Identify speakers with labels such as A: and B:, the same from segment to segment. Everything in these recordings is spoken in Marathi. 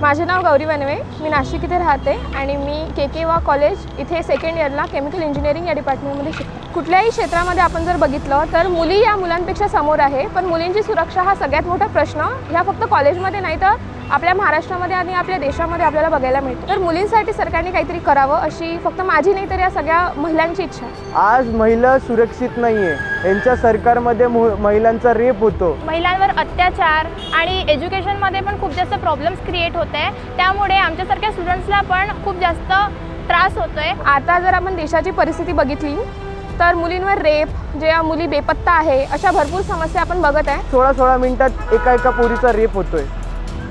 A: माझे नाव गौरी वनवे. मी नाशिक इथे राहते आणि मी के के वा कॉलेज इथे सेकंड इयरला केमिकल इंजिनिअरिंग या डिपार्टमेंटमध्ये शिकते. कुठल्याही क्षेत्रामध्ये आपण जर बघितलं तर मुली या मुलांपेक्षा समोर आहे. पण मुलींची सुरक्षा हा सगळ्यात मोठा प्रश्न. ह्या फक्त कॉलेजमध्ये नाही तर आपल्या महाराष्ट्रामध्ये आणि आपल्या देशामध्ये आपल्याला बघायला मिळतो. तर मुलींसाठी सरकारने काहीतरी करावं अशी फक्त माझी नाही तर या सगळ्या महिलांची इच्छा आहे.
B: आज महिला सुरक्षित नाहीये. यांच्या सरकारमध्ये मु- महिलांचा रेप होतो.
C: महिलांवर अत्याचार आणि एज्युकेशनमध्ये पण खूप जास्त प्रॉब्लेम्स क्रिएट होत. आहे त्यामुळे आमच्यासारख्या स्टुडंट्सला पण खूप जास्त त्रास होतो आहे
A: आता जर आपण देशाची परिस्थिती बघितली तर मुलींवर रेप जे मुली बेपत्ता आहे अशा भरपूर समस्या आपण बघत आहे.
B: सोळा सोळा मिनिटात एका एका पोरीचा रेप होतोय.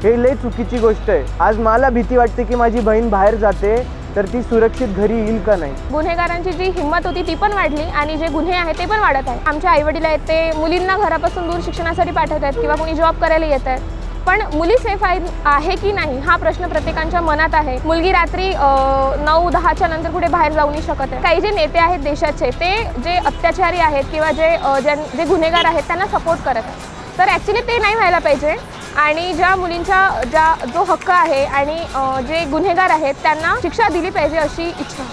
B: हे लय चुकीची गोष्ट आहे. आज मला भीती वाटते की माझी बहीण बाहेर जाते तर ती सुरक्षित घरी येईल का नाही?
A: गुन्हेगारांची जी हिंमत होती ती पण वाढली आणि जे गुन्हे आहेत ते पण वाढत आहे आमचे आईवडील आहेत ते मुलींना घरापासून दूर शिक्षणासाठी पाठवत आहेत किंवा कोणी जॉब करायला येत आहेत पण मुली सेफ आहे आहे की नाही हा प्रश्न प्रत्येकांच्या मनात आहे. मुलगी रात्री नऊ दहाच्या नंतर कुठे बाहेर जाऊ नाही शकत आहे. काही जे नेते आहेत देशाचे ते जे अत्याचारी आहेत किंवा जे ज्यां- जे गुन्हेगार आहेत त्यांना सपोर्ट करत आहेत. तर ॲक्च्युली ते नाही व्हायला पाहिजे. आणि ज्या मुलींच्या ज्या जो हक्क आहे आणि जे गुन्हेगार आहेत त्यांना शिक्षा दिली पाहिजे अशी इच्छा.